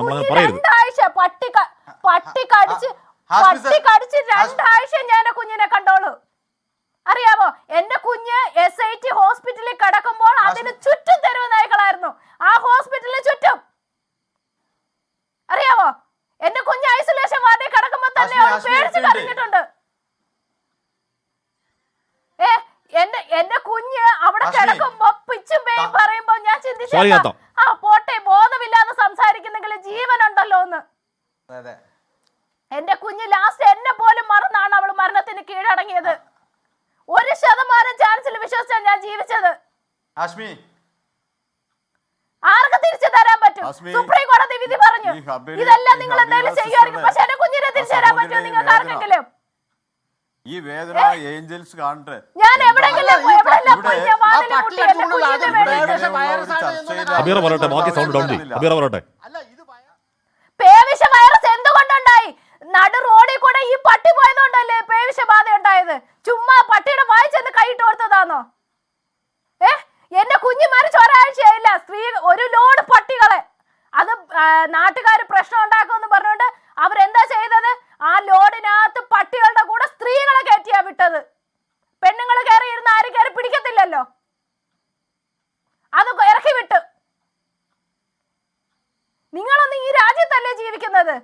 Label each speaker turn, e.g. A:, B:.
A: കുഞ്ഞ്
B: പറയരുത്.
A: രണ്ടാഴ്ച പട്ടി ക- പട്ടി കടിച്ച്
C: ഹാസ്മി
A: പട്ടി കടിച്ച്
C: ഹാസ്-
A: രണ്ടാഴ്ച ഞാൻ എന്റെ കുഞ്ഞിനെ കണ്ടോളൂ. അറിയാമോ എന്റെ കുഞ്ഞ് എസ് ഐ ടി ഹോസ്പിറ്റലിൽ കിടക്കുമ്പോൾ അതിന് ചുറ്റും തെരുവ് നായ്ക്കളായിരുന്നു. ആ ഹോസ്പിറ്റലിന് ചുറ്റും. അറിയാമോ എന്റെ കുഞ്ഞ് ഐസൊലേഷൻ വാർഡിൽ കിടക്കുമ്പോൾ തന്നെ
C: ഹാസ്മി,
A: അവൾ
C: ഹാസ്മി,
A: പേടിച്ച് കരഞ്ഞിട്ടുണ്ട്. ഏ എന്റെ എന്റെ കുഞ്ഞ് അവിടെ
C: ഹാസ്മി,
A: കിടക്കുമ്പോ പിച്ചും പേയും പറയുമ്പോ ഞാൻ ചിന്തിച്ചു
B: കേട്ടോ.
A: ആ പോട്ടെ ബോധമില്ലാതെ സംസാരിക്കുന്നെങ്കിൽ ജീവനുണ്ടല്ലോ എന്ന്
C: അതെ
A: എന്റെ കുഞ്ഞ് ലാസ്റ്റ് എന്നെ പോലും മറന്നാണ് അവൾ മരണത്തിന് കീഴടങ്ങിയത്. ഒരു ശതമാനം ചാൻസിൽ വിശ്വസിച്ചാണ് ഞാൻ ജീവിച്ചത്.
C: ഹാഷ്മി
A: ആർക്ക് തിരിച്ചു തരാൻ പറ്റും? സുപ്രീം കോടതി വിധി പറഞ്ഞു. ഇതെല്ലാം നിങ്ങൾ
D: സിസ്റ്ററുടെ
A: ചെയ്യുമായിരിക്കും പക്ഷെ എന്റെ കുഞ്ഞിനെ തിരിച്ചു തരാൻ പറ്റുമോ നിങ്ങൾക്ക് ആർക്കെങ്കിലും?
D: ഈ വേദന ഏഞ്ചൽസ് കാണട്ടെ.
A: ഞാൻ എവിടെങ്കിലും
C: ബാക്കി
A: സൗണ്ട്
D: ഇവിടെ-
A: പോയി ഞാൻ നടു റോഡിൽ കൂടെ ഈ പട്ടി പോയതുകൊണ്ടല്ലേ പേവിഷ ബാധ ഉണ്ടായത് ചുമ്മാ പട്ടിയുടെ വായിച്ചെന്ന് കൈയിട്ട് കൊടുത്തതാണോ ഏ? എന്റെ കുഞ്ഞു മരിച്ച ഒരാഴ്ചയായില്ല സ്ത്രീ ഒരു ലോഡ് പട്ടികളെ. അത് നാട്ടുകാർ പ്രശ്നം ഉണ്ടാക്കുമെന്ന് പറഞ്ഞുകൊണ്ട് അവരെന്താ ചെയ്തത്? ആ ലോഡിനകത്ത് പട്ടികളുടെ കൂടെ സ്ത്രീകളെ കയറ്റിയാ വിട്ടത്. പെണ്ണുങ്ങൾ കയറി ഇരുന്ന് ആരും കയറി പിടിക്കത്തില്ലല്ലോ. അത് ഇറക്കി വിട്ട്. നിങ്ങളൊന്നും ഈ രാജ്യത്തല്ലേ ജീവിക്കുന്നത്?